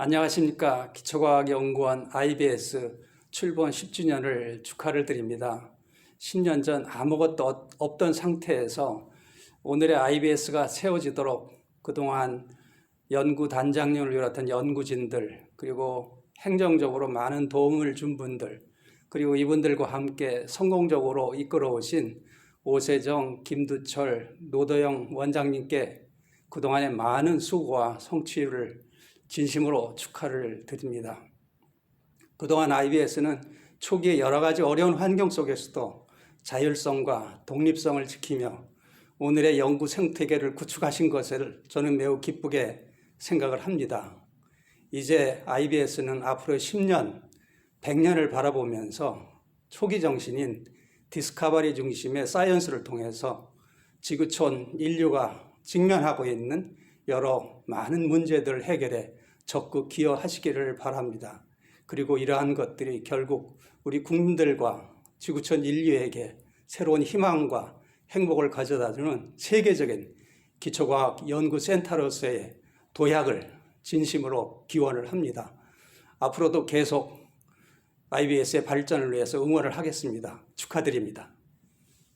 안녕하십니까. 기초과학 연구원 IBS 출범 10주년을 축하를 드립니다. 10년 전 아무것도 없- 없던 상태에서 오늘의 IBS가 세워지도록 그동안 연구 단장님을 비롯한 연구진들 그리고 행정적으로 많은 도움을 준 분들 그리고 이분들과 함께 성공적으로 이끌어 오신 오세정, 김두철, 노도영 원장님께 그동안의 많은 수고와 성취를 진심으로 축하를 드립니다. 그동안 IBS는 초기에 여러 가지 어려운 환경 속에서도 자율성과 독립성을 지키며 오늘의 연구 생태계를 구축하신 것을 저는 매우 기쁘게 생각을 합니다. 이제 IBS는 앞으로 10년, 100년을 바라보면서 초기 정신인 디스커버리 중심의 사이언스를 통해서 지구촌 인류가 직면하고 있는 여러 많은 문제들을 해결해 적극 기여하시기를 바랍니다. 그리고 이러한 것들이 결국 우리 국민들과 지구촌 인류에게 새로운 희망과 행복을 가져다주는 세계적인 기초과학 연구센터로서의 도약을 진심으로 기원을 합니다. 앞으로도 계속 IBS의 발전을 위해서 응원을 하겠습니다. 축하드립니다.